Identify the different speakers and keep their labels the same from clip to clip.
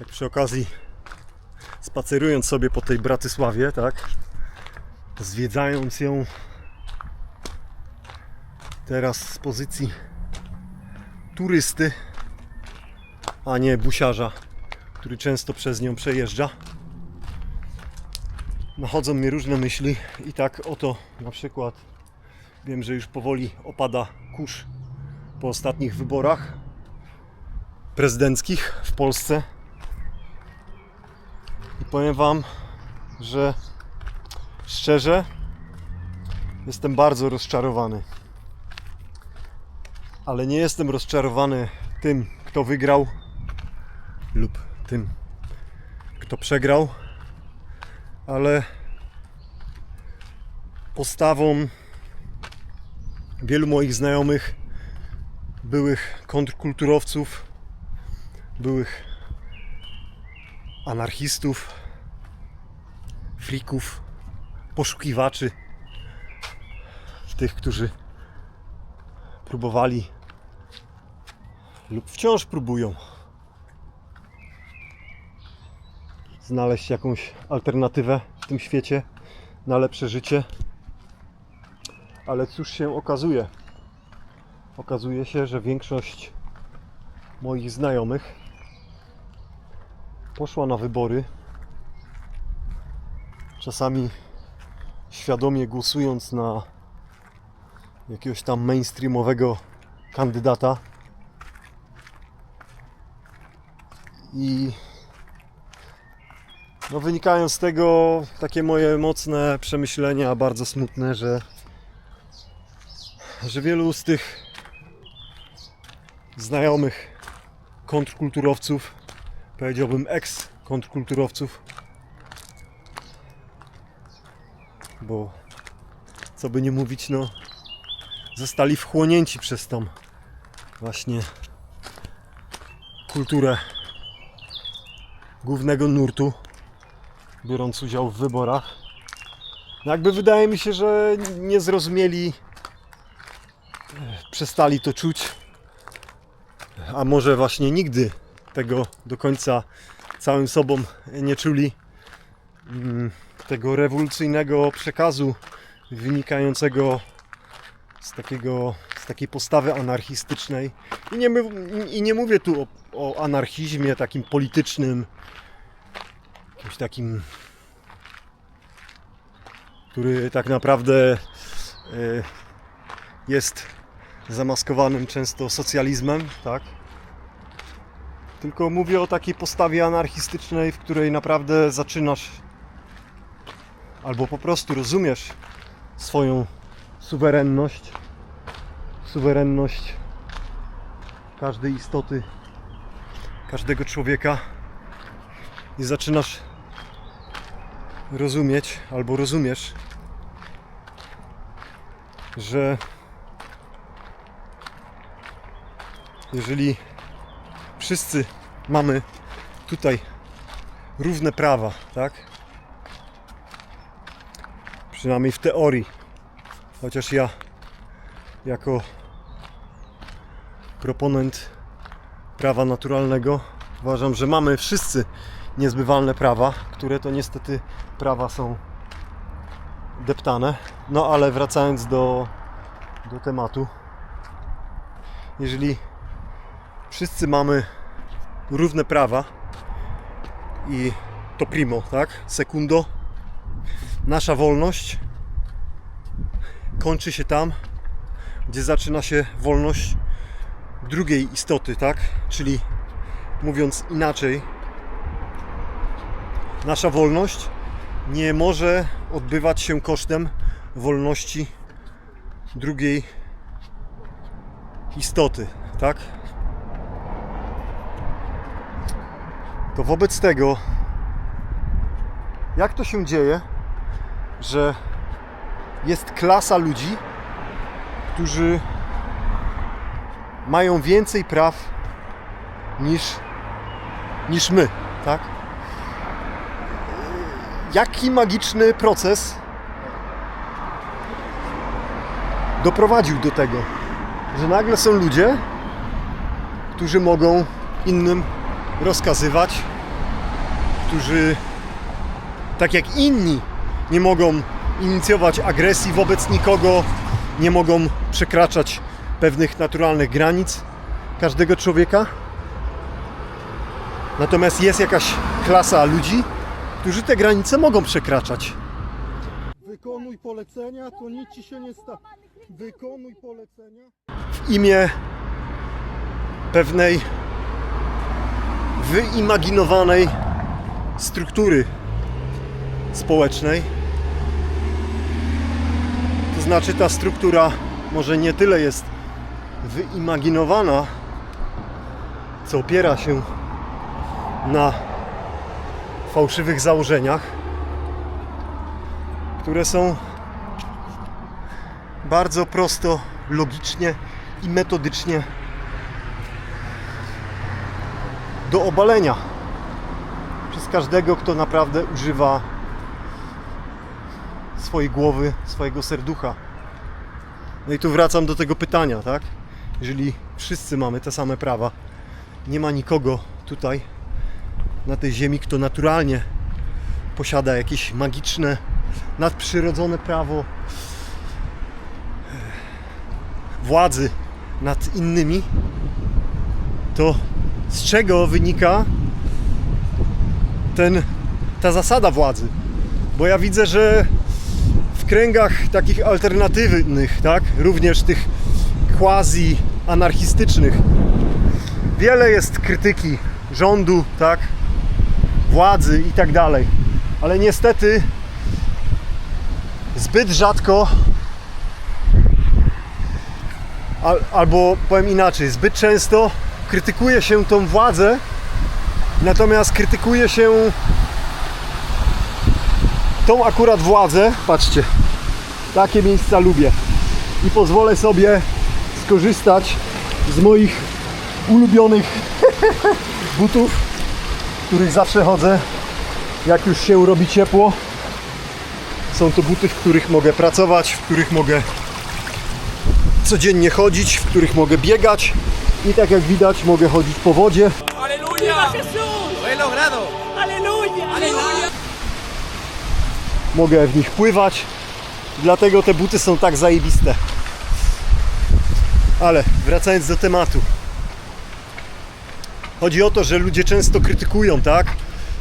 Speaker 1: Tak przy okazji spacerując sobie po tej Bratysławie, tak? Zwiedzając ją teraz z pozycji turysty, a nie busiarza, który często przez nią przejeżdża. Nachodzą mnie różne myśli i tak oto na przykład wiem, że już powoli opada kurz po ostatnich wyborach prezydenckich w Polsce. Powiem Wam, że szczerze jestem bardzo rozczarowany. Ale nie jestem rozczarowany tym, kto wygrał lub tym, kto przegrał, ale postawą wielu moich znajomych, byłych kontrkulturowców, byłych anarchistów, frików, poszukiwaczy, tych, którzy próbowali lub wciąż próbują znaleźć jakąś alternatywę w tym świecie na lepsze życie. Ale cóż się okazuje? Okazuje się, że większość moich znajomych poszła na wybory. Czasami świadomie głosując na jakiegoś tam mainstreamowego kandydata. I no wynikają z tego takie moje mocne przemyślenia, bardzo smutne, że, że wielu z tych znajomych kontrkulturowców, powiedziałbym ex-kontrkulturowców, bo co by nie mówić, no zostali wchłonięci przez tą właśnie kulturę głównego nurtu, biorąc udział w wyborach. No Jakby wydaje mi się, że nie zrozumieli, przestali to czuć, a może właśnie nigdy tego do końca całym sobą nie czuli. Tego rewolucyjnego przekazu wynikającego z, takiego, z takiej postawy anarchistycznej. I nie, I nie mówię tu o, o anarchizmie takim politycznym, jakimś takim, który tak naprawdę e, jest zamaskowanym często socjalizmem, tak? Tylko mówię o takiej postawie anarchistycznej, w której naprawdę zaczynasz albo po prostu rozumiesz swoją suwerenność, suwerenność każdej istoty, każdego człowieka i zaczynasz rozumieć albo rozumiesz, że jeżeli wszyscy mamy tutaj równe prawa, tak? Przynajmniej w teorii. Chociaż ja jako proponent prawa naturalnego uważam, że mamy wszyscy niezbywalne prawa, które to niestety prawa są deptane. No ale wracając do, do tematu. Jeżeli wszyscy mamy równe prawa i to primo, tak? Sekundo. Nasza wolność kończy się tam, gdzie zaczyna się wolność drugiej istoty, tak? Czyli mówiąc inaczej, nasza wolność nie może odbywać się kosztem wolności drugiej istoty, tak? To wobec tego, jak to się dzieje, że jest klasa ludzi, którzy mają więcej praw niż, niż my, tak? Jaki magiczny proces doprowadził do tego, że nagle są ludzie, którzy mogą innym rozkazywać, którzy tak jak inni nie mogą inicjować agresji wobec nikogo, nie mogą przekraczać pewnych naturalnych granic każdego człowieka. Natomiast jest jakaś klasa ludzi, którzy te granice mogą przekraczać.
Speaker 2: Wykonuj polecenia, to nic ci się nie sta. Wykonuj polecenia.
Speaker 1: w imię pewnej wyimaginowanej struktury społecznej. Znaczy ta struktura może nie tyle jest wyimaginowana, co opiera się na fałszywych założeniach, które są bardzo prosto, logicznie i metodycznie do obalenia przez każdego, kto naprawdę używa swojej głowy, swojego serducha. No i tu wracam do tego pytania, tak? Jeżeli wszyscy mamy te same prawa, nie ma nikogo tutaj na tej ziemi, kto naturalnie posiada jakieś magiczne, nadprzyrodzone prawo władzy nad innymi, to z czego wynika ten, ta zasada władzy? Bo ja widzę, że kręgach takich alternatywnych, tak, również tych quasi anarchistycznych, wiele jest krytyki rządu, tak, władzy i tak dalej. Ale niestety zbyt rzadko Al, albo powiem inaczej, zbyt często krytykuje się tą władzę, natomiast krytykuje się tą akurat władzę. Patrzcie, takie miejsca lubię i pozwolę sobie skorzystać z moich ulubionych butów, w których zawsze chodzę, jak już się robi ciepło. Są to buty, w których mogę pracować, w których mogę codziennie chodzić, w których mogę biegać i tak jak widać mogę chodzić po wodzie.
Speaker 3: ¡Aleluya! Jesús!
Speaker 1: Mogę w nich pływać, dlatego te buty są tak zajebiste. Ale wracając do tematu. Chodzi o to, że ludzie często krytykują, tak?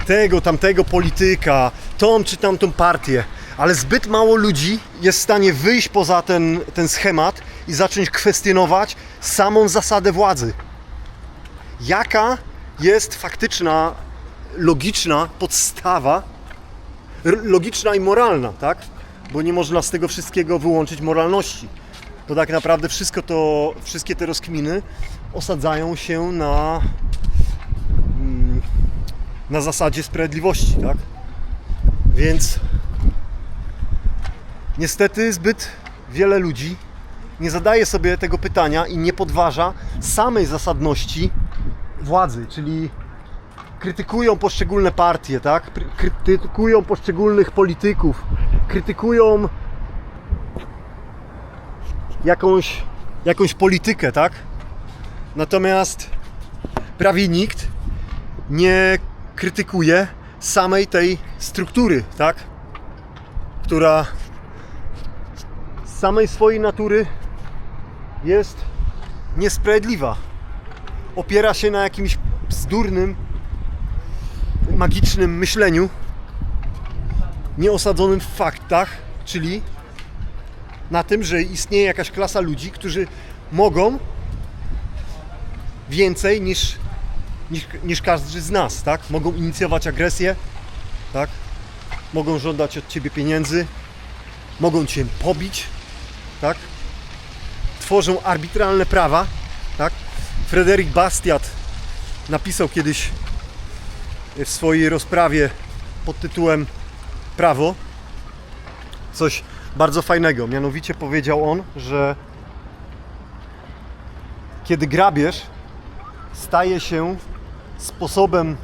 Speaker 1: Tego, tamtego polityka, tą czy tamtą partię, ale zbyt mało ludzi jest w stanie wyjść poza ten, ten schemat i zacząć kwestionować samą zasadę władzy. Jaka jest faktyczna, logiczna podstawa logiczna i moralna, tak? Bo nie można z tego wszystkiego wyłączyć moralności. Bo tak naprawdę wszystko to, wszystkie te rozkminy osadzają się na, mm, na zasadzie sprawiedliwości, tak? Więc niestety zbyt wiele ludzi nie zadaje sobie tego pytania i nie podważa samej zasadności władzy, czyli krytykują poszczególne partie, tak? Krytykują poszczególnych polityków, krytykują jakąś, jakąś politykę, tak? Natomiast prawie nikt nie krytykuje samej tej struktury, tak? Która z samej swojej natury jest niesprawiedliwa. Opiera się na jakimś bzdurnym, magicznym myśleniu, nieosadzonym w faktach, czyli na tym, że istnieje jakaś klasa ludzi, którzy mogą więcej niż, niż, niż każdy z nas, tak? Mogą inicjować agresję, tak? Mogą żądać od ciebie pieniędzy, mogą cię pobić, tak? Tworzą arbitralne prawa, tak? Frederick Bastiat napisał kiedyś w swojej rozprawie pod tytułem Prawo coś bardzo fajnego. Mianowicie powiedział on, że kiedy grabież staje się sposobem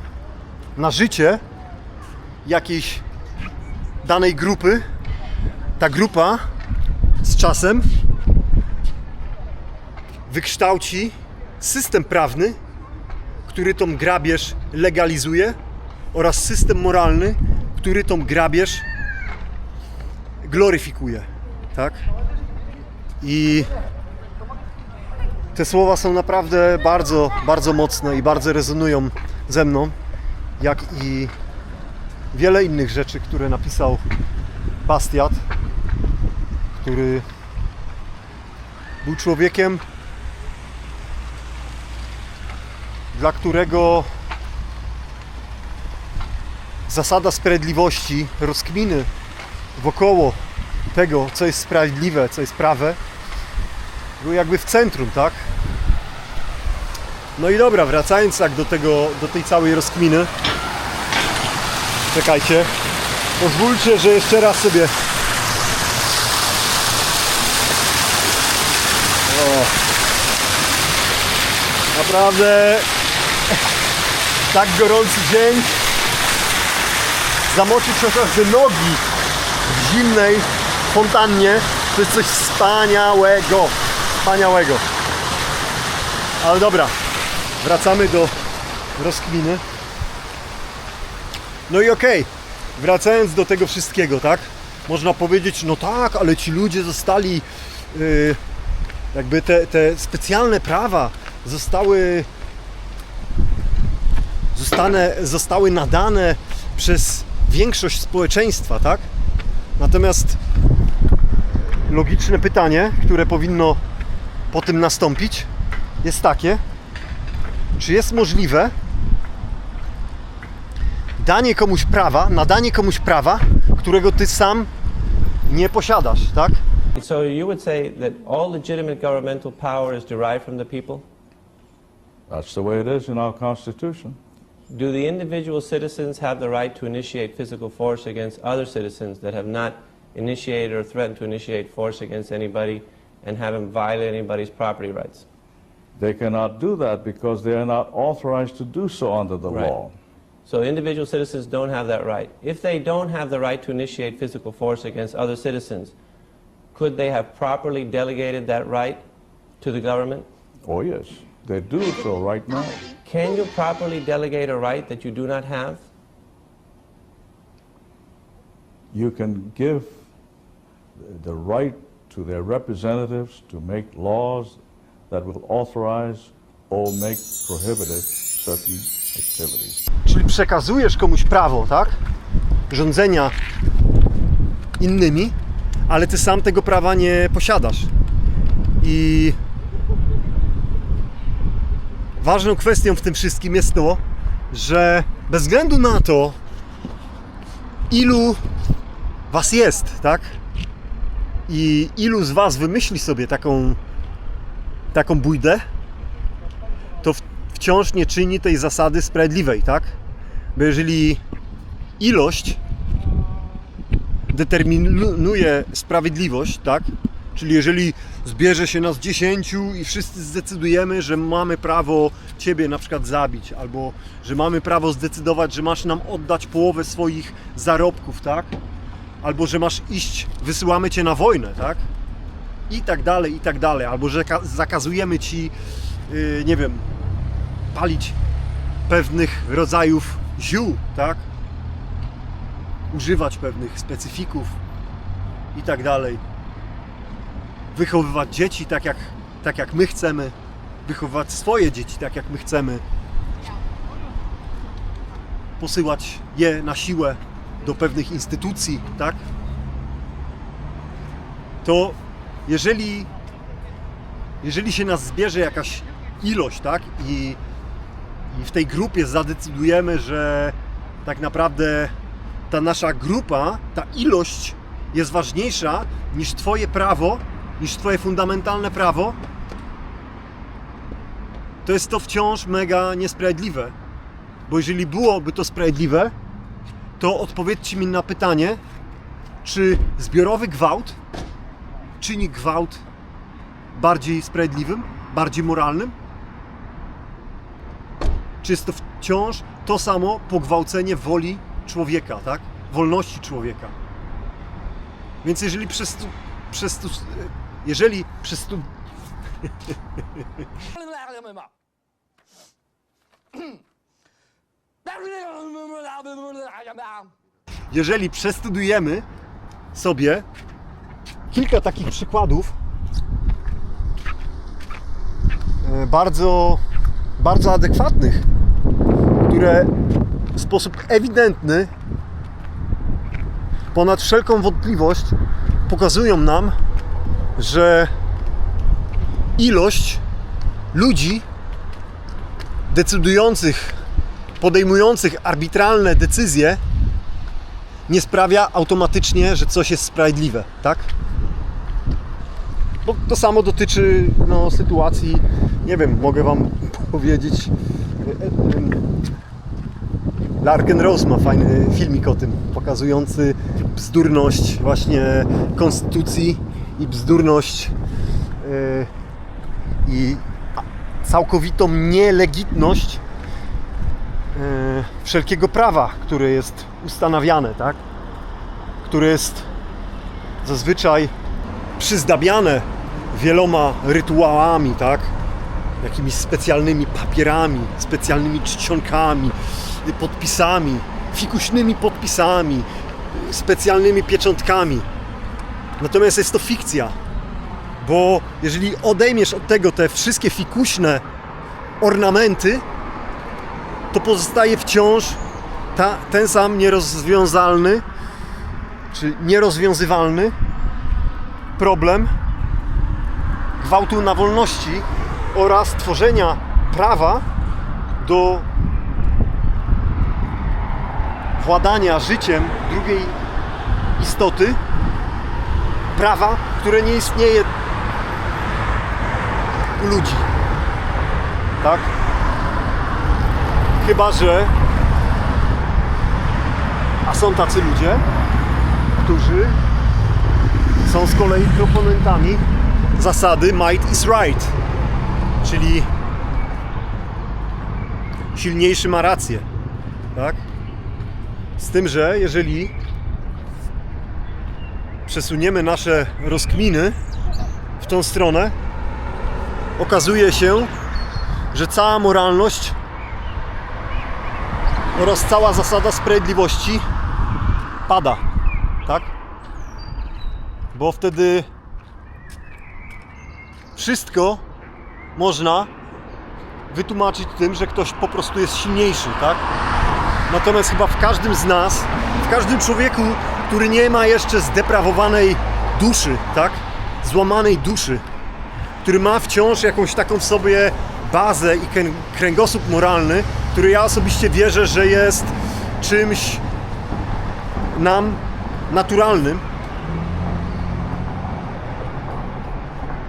Speaker 1: na życie jakiejś danej grupy, ta grupa z czasem wykształci system prawny, który tą grabież legalizuje oraz system moralny, który tą grabież gloryfikuje. Tak? I te słowa są naprawdę bardzo, bardzo mocne i bardzo rezonują ze mną, jak i wiele innych rzeczy, które napisał Bastiat, który był człowiekiem, dla którego zasada sprawiedliwości, rozkminy wokoło tego, co jest sprawiedliwe, co jest prawe, były jakby w centrum, tak? No i dobra, wracając tak do tego, do tej całej rozkminy. Czekajcie. Pozwólcie, że jeszcze raz sobie. O. Naprawdę tak gorący dzień. Zamoczyć chociażby nogi w zimnej fontannie to jest coś wspaniałego. Wspaniałego. Ale dobra, wracamy do rozkminy. No i okej, wracając do tego wszystkiego, tak? Można powiedzieć, no tak, ale ci ludzie zostali, yy, jakby te, te specjalne prawa zostały, zostane, zostały nadane przez większość społeczeństwa, tak? Natomiast logiczne pytanie, które powinno po tym nastąpić, jest takie, czy jest możliwe danie komuś prawa, nadanie komuś prawa, którego ty sam nie posiadasz, tak?
Speaker 4: So you would say that all legitimate governmental power is derived from the people?
Speaker 5: That's the way it is in our Constitution.
Speaker 4: Do the individual citizens have the right to initiate physical force against other citizens that have not initiated or threatened to initiate force against anybody and haven't violated anybody's property rights?
Speaker 5: They cannot do that because they are not authorized to do so under the
Speaker 4: Right.
Speaker 5: law.
Speaker 4: So individual citizens don't have that right. If they don't have the right to initiate physical force against other citizens, could they have properly delegated that right to the government?
Speaker 5: Oh, yes, they do so right now.
Speaker 4: Can you properly delegate a right that you do not have?
Speaker 5: You can give the right to their representatives to make laws that will authorize or make prohibited certain activities.
Speaker 1: Czyli przekazujesz komuś prawo, tak? Rządzenia innymi, ale ty sam tego prawa nie posiadasz. I ważną kwestią w tym wszystkim jest to, że bez względu na to, ilu was jest, tak? I ilu z was wymyśli sobie taką, taką bójdę, to wciąż nie czyni tej zasady sprawiedliwej, tak? Bo jeżeli ilość determinuje sprawiedliwość, tak? Czyli jeżeli zbierze się nas dziesięciu i wszyscy zdecydujemy, że mamy prawo Ciebie na przykład zabić, albo że mamy prawo zdecydować, że masz nam oddać połowę swoich zarobków, tak? Albo że masz iść, wysyłamy Cię na wojnę, tak? I tak dalej, i tak dalej. Albo że ka- zakazujemy Ci, yy, nie wiem, palić pewnych rodzajów ziół, tak? Używać pewnych specyfików i tak dalej. Wychowywać dzieci tak jak, tak jak my chcemy, wychowywać swoje dzieci tak jak my chcemy. Posyłać je na siłę do pewnych instytucji, tak? To jeżeli jeżeli się nas zbierze jakaś ilość, tak? I i w tej grupie zadecydujemy, że tak naprawdę ta nasza grupa, ta ilość jest ważniejsza niż Twoje prawo, niż Twoje fundamentalne prawo, to jest to wciąż mega niesprawiedliwe. Bo jeżeli byłoby to sprawiedliwe, to odpowiedzcie mi na pytanie, czy zbiorowy gwałt czyni gwałt bardziej sprawiedliwym, bardziej moralnym? czy jest to wciąż to samo pogwałcenie woli człowieka, tak? Wolności człowieka. Więc jeżeli przez przez jeżeli jeżeli przestudujemy sobie kilka takich przykładów e, bardzo, bardzo adekwatnych, które w sposób ewidentny, ponad wszelką wątpliwość, pokazują nam, że ilość ludzi decydujących, podejmujących arbitralne decyzje nie sprawia automatycznie, że coś jest sprawiedliwe, tak? Bo to samo dotyczy no, sytuacji, nie wiem, mogę Wam powiedzieć. e, e, Larken Rose ma fajny filmik o tym, pokazujący bzdurność właśnie konstytucji i bzdurność e, i całkowitą nielegitność e, wszelkiego prawa, które jest ustanawiane, tak? Które jest zazwyczaj przyzdabiane wieloma rytuałami, tak? Jakimiś specjalnymi papierami, specjalnymi czcionkami, y, podpisami, fikuśnymi podpisami, y, specjalnymi pieczątkami. Natomiast jest to fikcja, bo jeżeli odejmiesz od tego te wszystkie fikuśne ornamenty, to pozostaje wciąż ta, ten sam nierozwiązalny czy nierozwiązywalny problem gwałtu na wolności oraz tworzenia prawa do władania życiem drugiej istoty, prawa, które nie istnieje u ludzi. Tak? Chyba, że a są tacy ludzie, którzy są z kolei proponentami zasady might is right, czyli silniejszy ma rację. Tak? Z tym, że jeżeli przesuniemy nasze rozkminy w tą stronę, okazuje się, że cała moralność oraz cała zasada sprawiedliwości pada. Tak? Bo wtedy wszystko można wytłumaczyć tym, że ktoś po prostu jest silniejszy, tak? Natomiast chyba w każdym z nas, w każdym człowieku, który nie ma jeszcze zdeprawowanej duszy, tak? Złamanej duszy, który ma wciąż jakąś taką w sobie bazę i krę- kręgosłup moralny, który ja osobiście wierzę, że jest czymś nam naturalnym,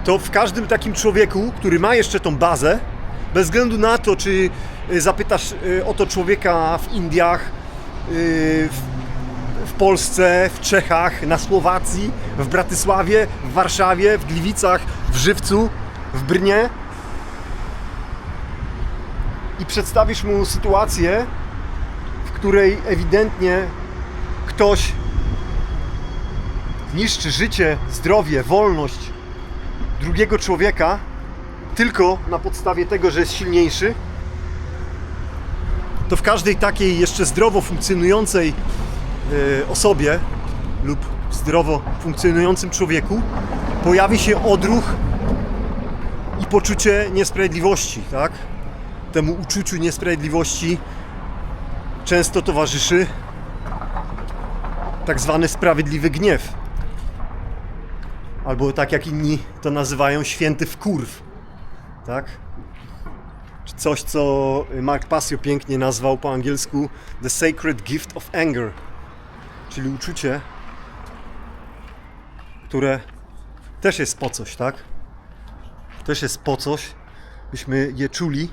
Speaker 1: to w każdym takim człowieku, który ma jeszcze tą bazę, bez względu na to, czy y, zapytasz y, o to człowieka w Indiach, y, w Polsce, w Czechach, na Słowacji, w Bratysławie, w Warszawie, w Gliwicach, w Żywcu, w Brnie. I przedstawisz mu sytuację, w której ewidentnie ktoś niszczy życie, zdrowie, wolność drugiego człowieka tylko na podstawie tego, że jest silniejszy, to w każdej takiej jeszcze zdrowo funkcjonującej osobie lub zdrowo funkcjonującym człowieku pojawi się odruch i poczucie niesprawiedliwości, tak? Temu uczuciu niesprawiedliwości często towarzyszy tak zwany sprawiedliwy gniew. Albo tak jak inni to nazywają, święty wkurw. Tak? Czy coś, co Mark Passio pięknie nazwał po angielsku The Sacred Gift of Anger. Czyli uczucie, które też jest po coś, tak? Też jest po coś, byśmy je czuli,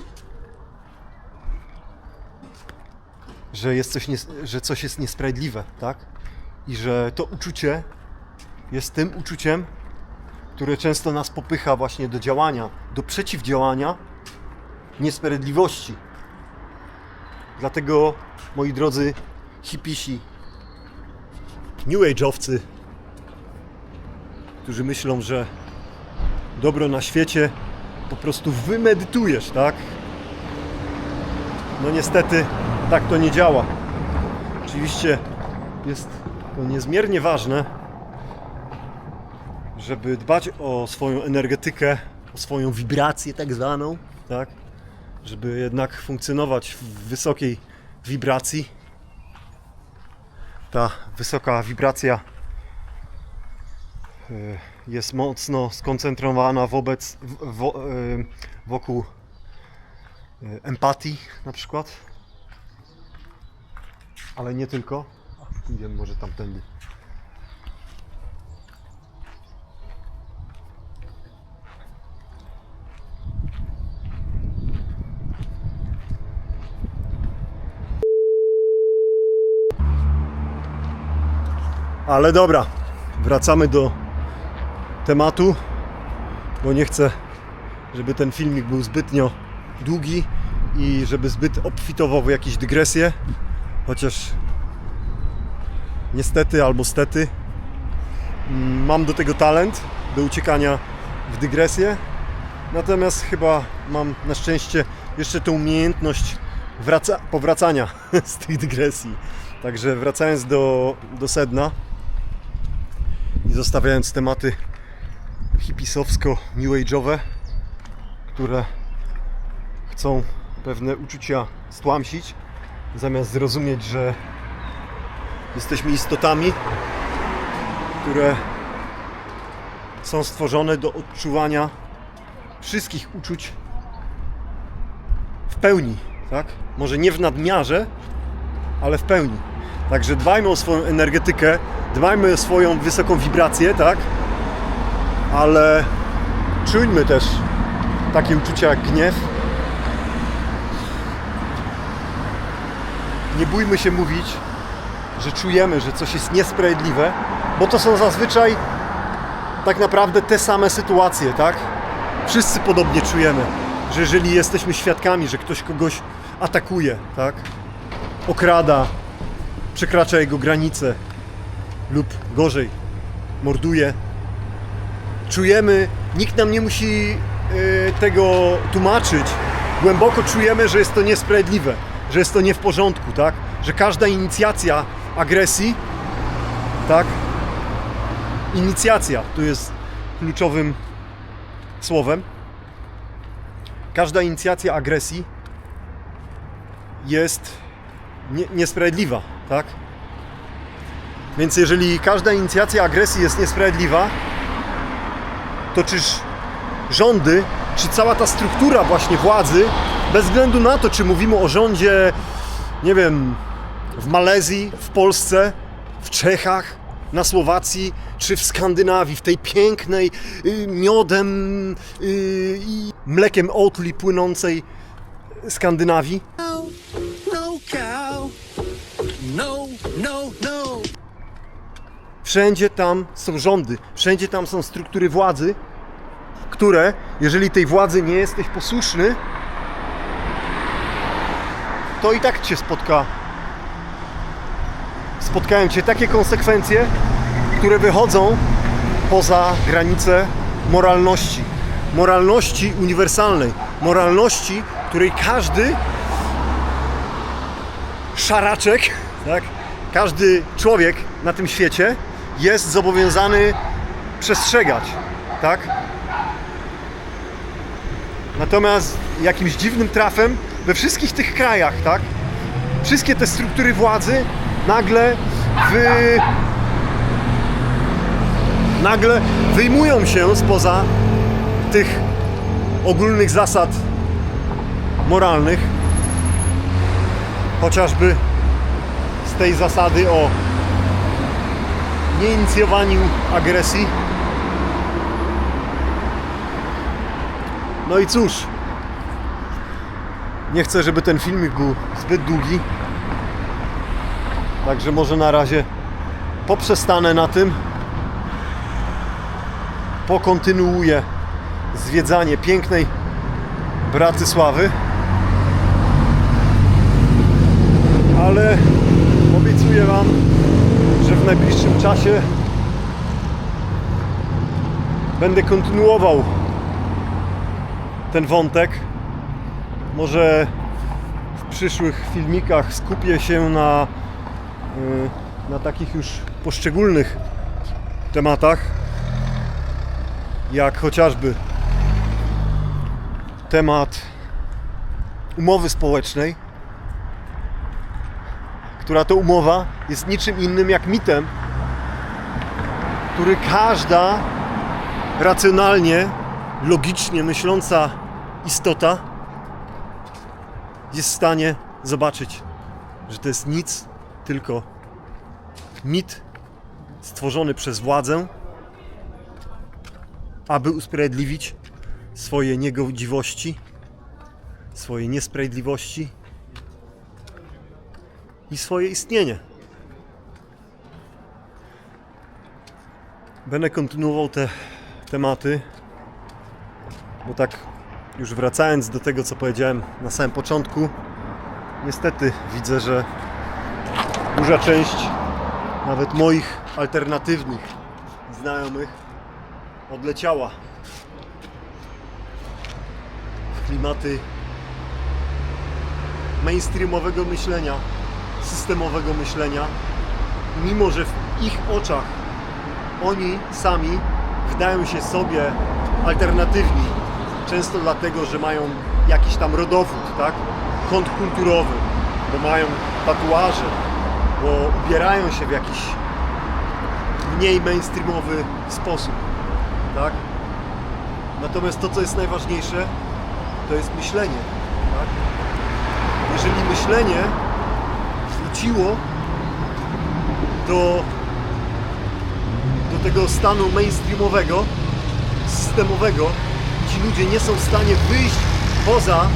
Speaker 1: że, jest coś nies- że coś jest niesprawiedliwe, tak? I że to uczucie jest tym uczuciem, które często nas popycha właśnie do działania, do przeciwdziałania niesprawiedliwości. Dlatego, moi drodzy hipisi, new age'owcy, którzy myślą, że dobro na świecie po prostu wymedytujesz, tak? No niestety tak to nie działa. Oczywiście jest to niezmiernie ważne, żeby dbać o swoją energetykę, o swoją wibrację tak zwaną, tak? Żeby jednak funkcjonować w wysokiej wibracji. Ta wysoka wibracja y, jest mocno skoncentrowana wobec, wo, y, wokół y, empatii na przykład. Ale nie tylko. Idziemy może tamtędy. Ale dobra, wracamy do tematu, bo nie chcę, żeby ten filmik był zbytnio długi i żeby zbyt obfitował w jakieś dygresje, chociaż niestety albo stety mm, mam do tego talent, do uciekania w dygresję, natomiast chyba mam na szczęście jeszcze tą umiejętność wraca- powracania z tych dygresji. Także wracając do, do sedna i zostawiając tematy hipisowsko-new age'owe, które chcą pewne uczucia stłamsić, zamiast zrozumieć, że jesteśmy istotami, które są stworzone do odczuwania wszystkich uczuć w pełni, tak? Może nie w nadmiarze, ale w pełni. Także dbajmy o swoją energetykę, dbajmy o swoją wysoką wibrację, tak? Ale czujmy też takie uczucia jak gniew. Nie bójmy się mówić, że czujemy, że coś jest niesprawiedliwe, bo to są zazwyczaj tak naprawdę te same sytuacje, tak? Wszyscy podobnie czujemy, że jeżeli jesteśmy świadkami, że ktoś kogoś atakuje, tak? Okrada, przekracza jego granice lub gorzej, morduje. Czujemy, nikt nam nie musi y, tego tłumaczyć. Głęboko czujemy, że jest to niesprawiedliwe, że jest to nie w porządku, tak? Że każda inicjacja agresji, tak? Inicjacja tu jest kluczowym słowem. Każda inicjacja agresji jest nie, niesprawiedliwa, tak? Więc jeżeli każda inicjacja agresji jest niesprawiedliwa, to czyż rządy, czy cała ta struktura właśnie władzy, bez względu na to, czy mówimy o rządzie, nie wiem, w Malezji, w Polsce, w Czechach, na Słowacji, czy w Skandynawii, w tej pięknej, y, miodem y, i mlekiem Oatly płynącej Skandynawii,
Speaker 3: No cow.
Speaker 1: Wszędzie tam są rządy, wszędzie tam są struktury władzy, które, jeżeli tej władzy nie jesteś posłuszny, to i tak cię spotka. Spotkają cię takie konsekwencje, które wychodzą poza granice moralności. Moralności uniwersalnej, moralności, której każdy szaraczek, tak? Każdy człowiek na tym świecie jest zobowiązany przestrzegać, tak? Natomiast jakimś dziwnym trafem we wszystkich tych krajach, tak? Wszystkie te struktury władzy nagle wy... nagle wyjmują się spoza tych ogólnych zasad moralnych, chociażby z tej zasady o nieinicjowaniu agresji. No i cóż, nie chcę, żeby ten filmik był zbyt długi. Także może na razie poprzestanę na tym. Pokontynuuję zwiedzanie pięknej Bratysławy. Ale obiecuję Wam, że w najbliższym czasie będę kontynuował ten wątek. Może w przyszłych filmikach skupię się na y, na takich już poszczególnych tematach, jak chociażby temat umowy społecznej, która to umowa jest niczym innym jak mitem, który każda racjonalnie, logicznie myśląca istota jest w stanie zobaczyć, że to jest nic, tylko mit stworzony przez władzę, aby usprawiedliwić swoje niegodziwości, swoje niesprawiedliwości i swoje istnienie. Będę kontynuował te tematy, bo tak już wracając do tego, co powiedziałem na samym początku, niestety widzę, że duża część nawet moich alternatywnych znajomych odleciała w klimaty mainstreamowego myślenia, systemowego myślenia, mimo że w ich oczach oni sami wydają się sobie alternatywni. Często dlatego, że mają jakiś tam rodowód, tak? Kąt kulturowy, bo mają tatuaże, bo ubierają się w jakiś mniej mainstreamowy sposób, tak? Natomiast to, co jest najważniejsze, to jest myślenie, tak? Jeżeli myślenie wróciło do tego stanu mainstreamowego, systemowego, ci ludzie nie są w stanie wyjść poza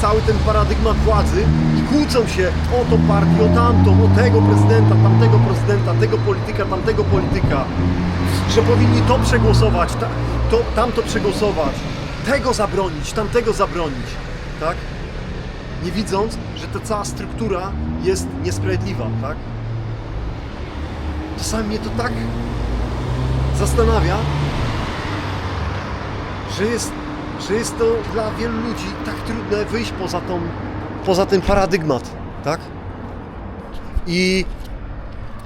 Speaker 1: cały ten paradygmat władzy i kłócą się o tą partię, o tamtą, o tego prezydenta, tamtego prezydenta, tego polityka, tamtego polityka, że powinni to przegłosować, ta, to, tamto przegłosować, tego zabronić, tamtego zabronić, tak? Nie widząc, że ta cała struktura jest niesprawiedliwa, tak? Czasami mnie to tak zastanawia, że jest, że jest to dla wielu ludzi tak trudne wyjść poza, tą, poza ten paradygmat, tak? I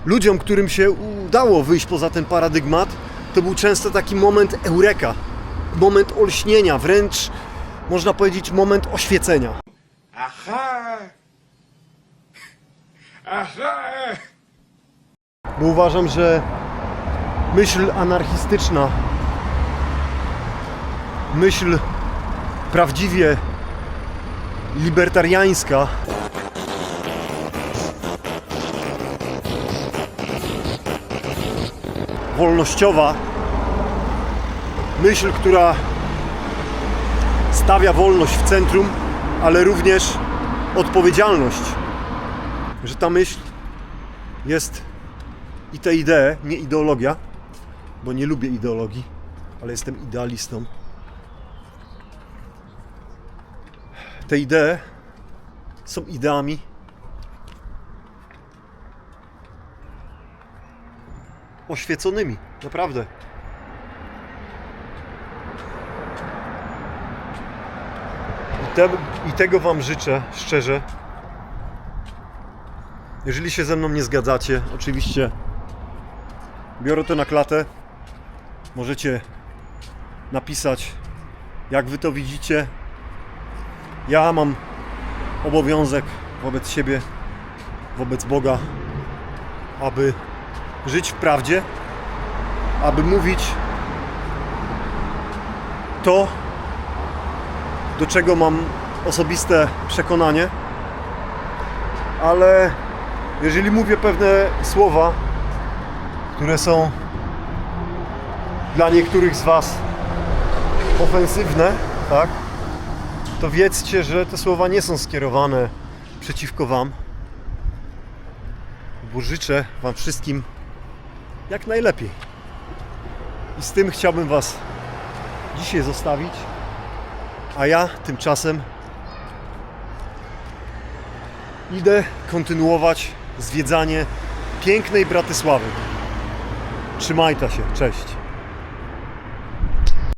Speaker 1: ludziom, którym się udało wyjść poza ten paradygmat, to był często taki moment eureka, moment olśnienia, wręcz można powiedzieć moment oświecenia.
Speaker 6: Aha! Aha!
Speaker 1: Bo uważam, że myśl anarchistyczna, myśl prawdziwie libertariańska. Wolnościowa, myśl, która stawia wolność w centrum, ale również odpowiedzialność, że ta myśl jest i te idee, nie ideologia, bo nie lubię ideologii, ale jestem idealistą. Te idee są ideami oświeconymi, naprawdę. I, te, I tego Wam życzę szczerze. Jeżeli się ze mną nie zgadzacie, oczywiście biorę to na klatę. Możecie napisać, jak wy to widzicie. Ja mam obowiązek wobec siebie, wobec Boga, aby żyć w prawdzie, aby mówić to, do czego mam osobiste przekonanie, ale jeżeli mówię pewne słowa, które są dla niektórych z Was ofensywne, tak, to wiedzcie, że te słowa nie są skierowane przeciwko Wam, bo życzę Wam wszystkim jak najlepiej. I z tym chciałbym Was dzisiaj zostawić, a ja tymczasem idę kontynuować zwiedzanie pięknej Bratysławy. Trzymajta się, cześć.